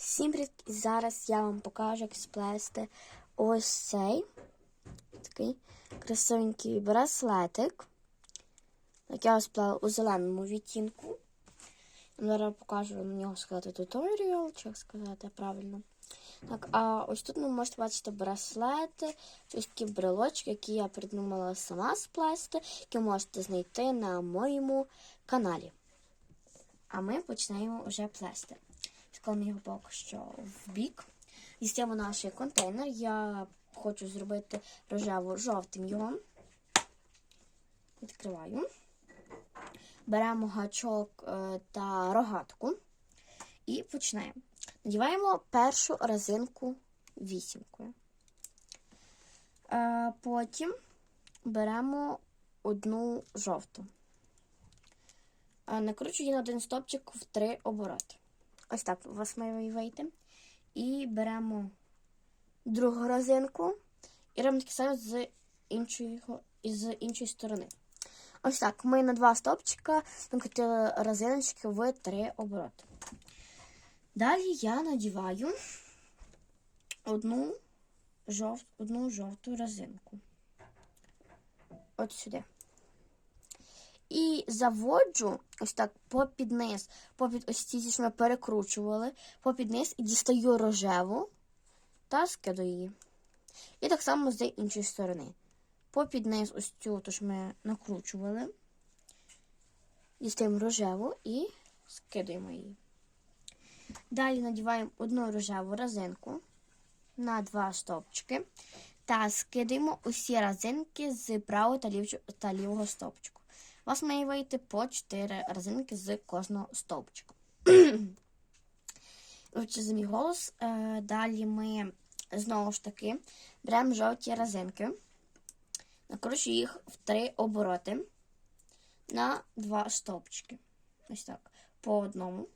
Всім привіт! І зараз я вам покажу, як сплести ось цей такий красивенький браслетик. Як я сплела у зеленому відтінку. Зараз покажу на нього сказати туторіал, чи як сказати правильно. Так, а ось тут ви можете бачити браслети, ось такі брелочки, які я придумала сама сплести, які можете знайти на моєму каналі. А ми починаємо вже плести. Складемо його поки що в бік. Дістаємо наш контейнер. Я хочу зробити рожево-жовтим його. Відкриваю. Беремо гачок е, та рогатку і починаємо. Надіваємо першу резинку вісімкою. Е, Потім беремо одну жовту. Е, Накручую її на один стопчик в три обороти. Ось так має вийти. І беремо другу резинку і робимо таке саме з іншої, з іншої сторони. Ось так. Ми на два стопчика накрутили резиночки в три обороти. Далі я надіваю одну, жов... одну жовту резинку. От сюди. І заводжу ось так попід низ, попід ось ці, що ми перекручували, попід низ і дістаю рожеву та скидаю її. І так само з іншої сторони. Попід низ ось цю, то що ми накручували, дістаємо рожеву і скидаємо її. Далі надіваємо одну рожеву резинку на два стовпчики та скидаємо усі резинки з правого та, лівого стовпчику. У вас має вийти по 4 резинки з кожного стовпчика. Вивчи за мій голос. Е, Далі ми знову ж таки беремо жовті резинки, накручуємо їх в три обороти на два стовпчики. Ось так. По одному.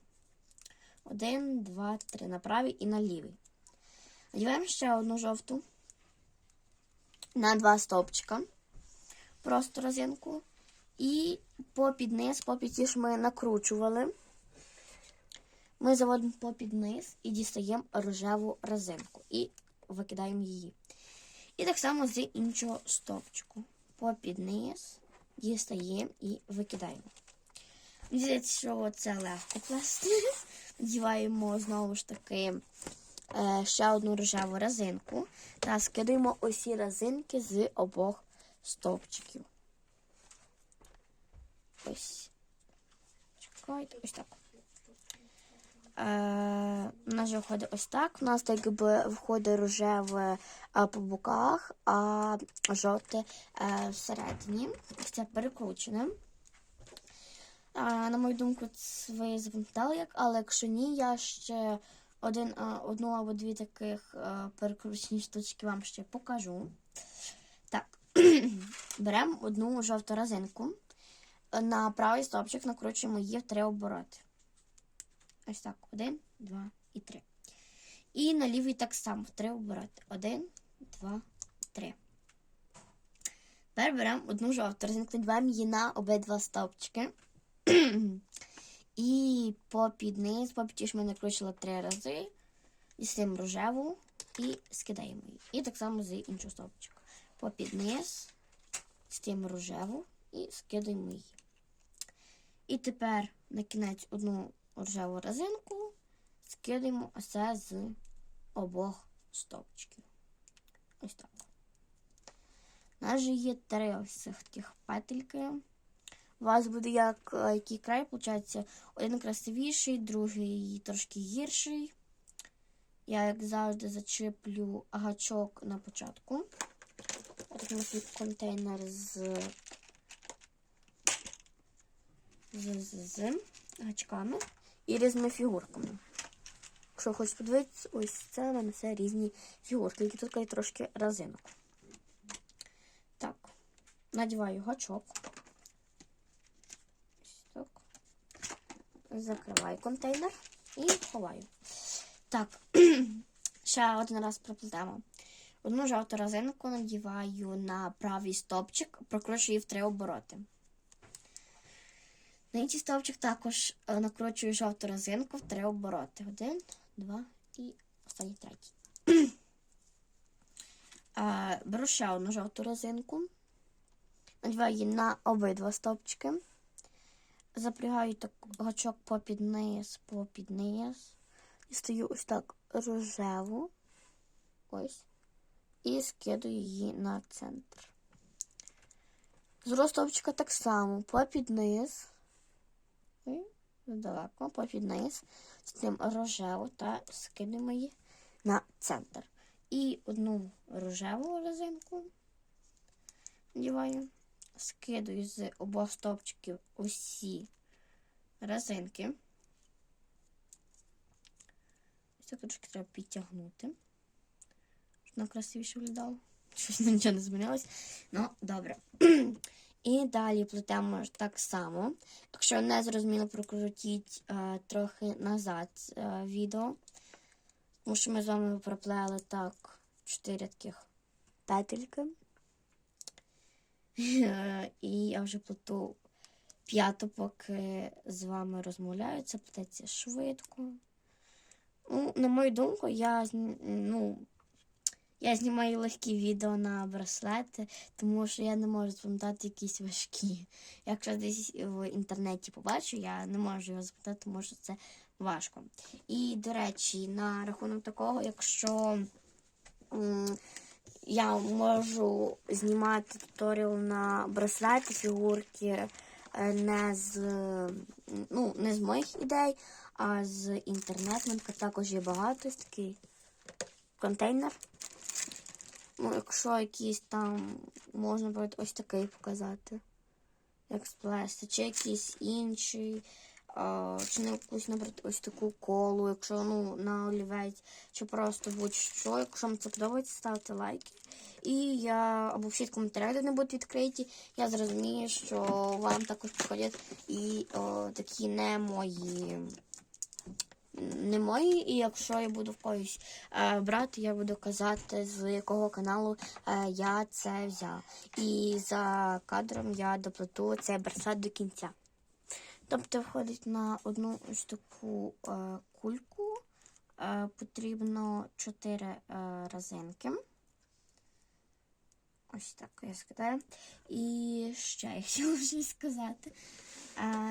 Один, два, три. На правий і на лівий. Надіваємо ще одну жовту на два стовпчика. Просто резинку. І попід низ, попід ті, що ми накручували, ми заводимо попід низ і дістаємо рожеву резинку. І викидаємо її. І так само з іншого стовпчику. Попід низ дістаємо і викидаємо. Здається, що це легко плести. Надіваємо знову ж таки ще одну рожеву резинку та скидаємо усі резинки з обох стовпчиків. Ось. Чекайте, ось так. Е, у нас же виходить ось так. У нас так якби виходить рожеве е, по боках, а жовте е, всередині. Ось це перекручене. Е, на мою думку, ви запам'ятали як, але якщо ні, я ще один, е, одну або дві таких е, перекручені штучки вам ще покажу. Так, беремо одну жовту резинку. На правий стопчик накручуємо її в три обороти. Ось так. Один, два і три. І на лівий так само в три обороти. Один, два, три. Тепер беремо одну жовту надіваємо її на обидва стовпчики. І попід низ, попід ті, ми накручили три рази. Дістаємо рожеву і скидаємо її. І так само з іншого стовпчика. Попід низ, дістаємо рожеву і скидаємо її. І тепер на кінець одну рожеву резинку скидаємо все з обох стовпчиків. Ось так. У нас же є три ось цих тих петельки. У вас буде як який край, виходить, один красивіший, другий трошки гірший. Я, як завжди, зачеплю гачок на початку. Ось є контейнер з з, з, з гачками і різними фігурками. Якщо хочеш подивитися, ось це в мене все різні фігурки, які тут є трошки резинок. Так, надіваю гачок. Ось так. Закриваю контейнер і ховаю. Так, ще один раз проплетемо. Одну жовту резинку надіваю на правий стопчик, прокручую в три обороти. На інший стовпчик також е, накручую жовту резинку в три обороти. Один, два і останній третій. Е, Беру ще одну жовту резинку. Надіваю її на обидва стовпчики. Запрягаю так гачок попід низ, попід низ. І стою ось так рожеву. Ось. І скидаю її на центр. З другого так само. Попід низ. Ой, Далеко, попід низ. З цим рожеву та скидуємо її на центр. І одну рожеву резинку надіваю, скидаю з обох стовпчиків усі резинки. Ось так трошки треба підтягнути, щоб воно красивіше виглядало. Щось нічого не змінилось. Ну, добре. І далі плетемо так само. Якщо не зрозуміло, прокрутіть е, трохи назад е, відео. Тому що ми з вами проплели так чотири таких петельки. І я вже плету п'яту, поки з вами розмовляю. Це плететься швидко. Ну, на мою думку, я ну, я знімаю легкі відео на браслети, тому що я не можу запам'ятати якісь важкі. Якщо десь в інтернеті побачу, я не можу його запам'ятати, тому що це важко. І, до речі, на рахунок такого, якщо я можу знімати туторіал на браслети, фігурки е, не з, ну, не з моїх ідей, а з інтернету. Також є багато такий контейнер. Ну, якщо якийсь там можна буде ось такий показати, як сплести, чи якийсь інший, а, чи на якусь, наприклад, ось таку колу, якщо ну, на олівець, чи просто будь-що. Якщо вам це подобається, ставте лайки. І я або всі коментарі, не будуть відкриті, я зрозумію, що вам також підходять і о, такі не мої. Не мої, і якщо я буду в когось е, брати, я буду казати, з якого каналу е, я це взяв. І за кадром я доплету цей браслет до кінця. Тобто, входить на одну ось таку е, кульку, потрібно 4 е, резинки. Ось так я скидаю. І ще я хотіла щось сказати.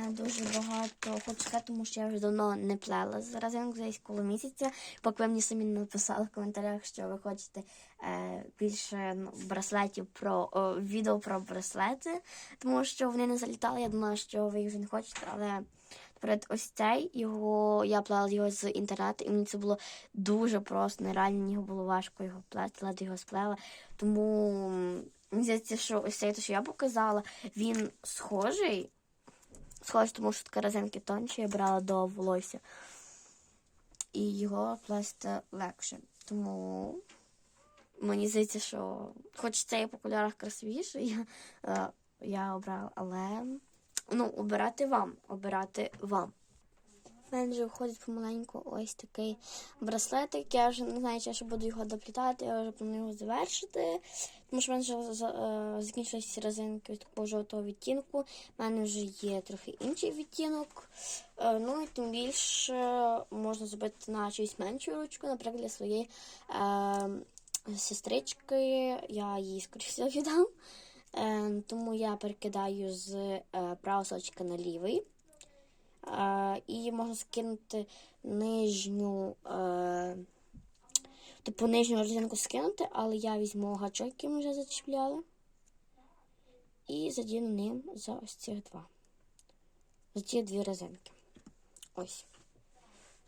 Дуже багато хочу сказати, тому що я вже давно не плела з резинок, десь коло місяця. Поки ви мені самі написали в коментарях, що ви хочете е, більше ну, браслетів про о, відео про браслети, тому що вони не залітали. Я думала, що ви їх вже не хочете, але перед ось цей його я плела його з інтернету, і мені це було дуже просто. Нереально мені було важко його плести, ледь його сплела. Тому мені здається, що ось цей, те, що я показала, він схожий. Схоже, тому що така резинки тонші, я брала до волосся. І його плести легше. Тому мені здається, що хоч цей по кольорах красивіше, я, е, я обрала, але ну, обирати вам, обирати вам. У мене вже виходить помаленьку ось такий браслетик. Я вже не знаю, чи я ще буду його доплітати, я вже планую його завершити. Тому що в мене вже е, закінчилися резинки ось такого жовтого відтінку. У мене вже є трохи інший відтінок. Е, ну і тим більше можна зробити на чийсь меншу ручку, наприклад, для своєї е, сестрички. Я їй скоріше віддам. Е, тому я перекидаю з е, правого сочка на лівий. І можна скинути нижню, е, типу нижню резинку скинути, але я візьму гачок, який ми вже зачіпляли, і задіну ним за ось цих два. За ці дві резинки. Ось.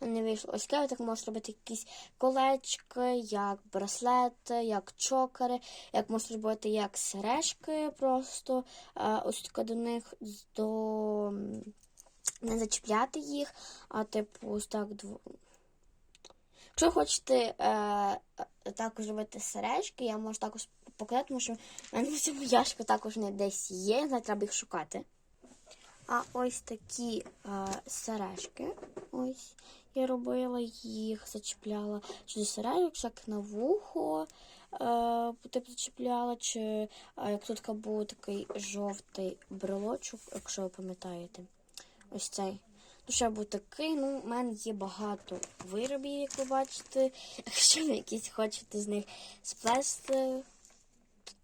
Не вийшло ось таке, так можна робити якісь колечки, як браслети, як чокери, як можна робити як сережки просто е, ось до них до не зачіпляти їх, а типу так дво. Якщо хочете е, е, також робити сережки, я можу також показати, тому що в мене в цьому ящику також не десь є, не треба їх шукати. А ось такі е, сережки. Ось я робила їх, зачіпляла чи до сережок, як на вухо е, типу зачіпляла, чи е, як тут був такий жовтий брелочок, якщо ви пам'ятаєте. Ось цей. ще був такий. Ну, у мене є багато виробів, як ви бачите. Якщо ви якісь хочете з них сплести,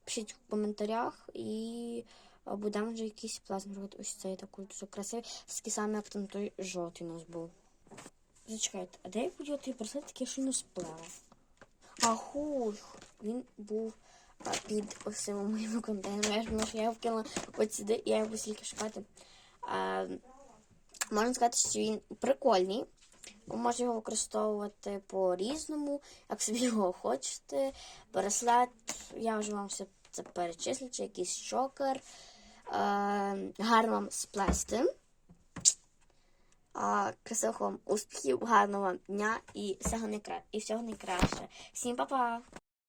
пишіть в коментарях і будемо вже якийсь плазм робити. Ось цей такий дуже красивий. Такий самий, як той жовтий у нас був. Зачекайте, а де я поділа той браслет, який я щойно сплела? Аху, він був а, під ось цими моїми контейнерами. Я вкинула от сюди, і я його стільки шукати. А, можна сказати, що він прикольний. Можете його використовувати по-різному, як собі його хочете. Браслет, я вже вам все це перечислю, чи якийсь чокер. Е, гарно вам сплести. Красивих вам успіхів, гарного вам дня і всього найкраще. Всім па-па!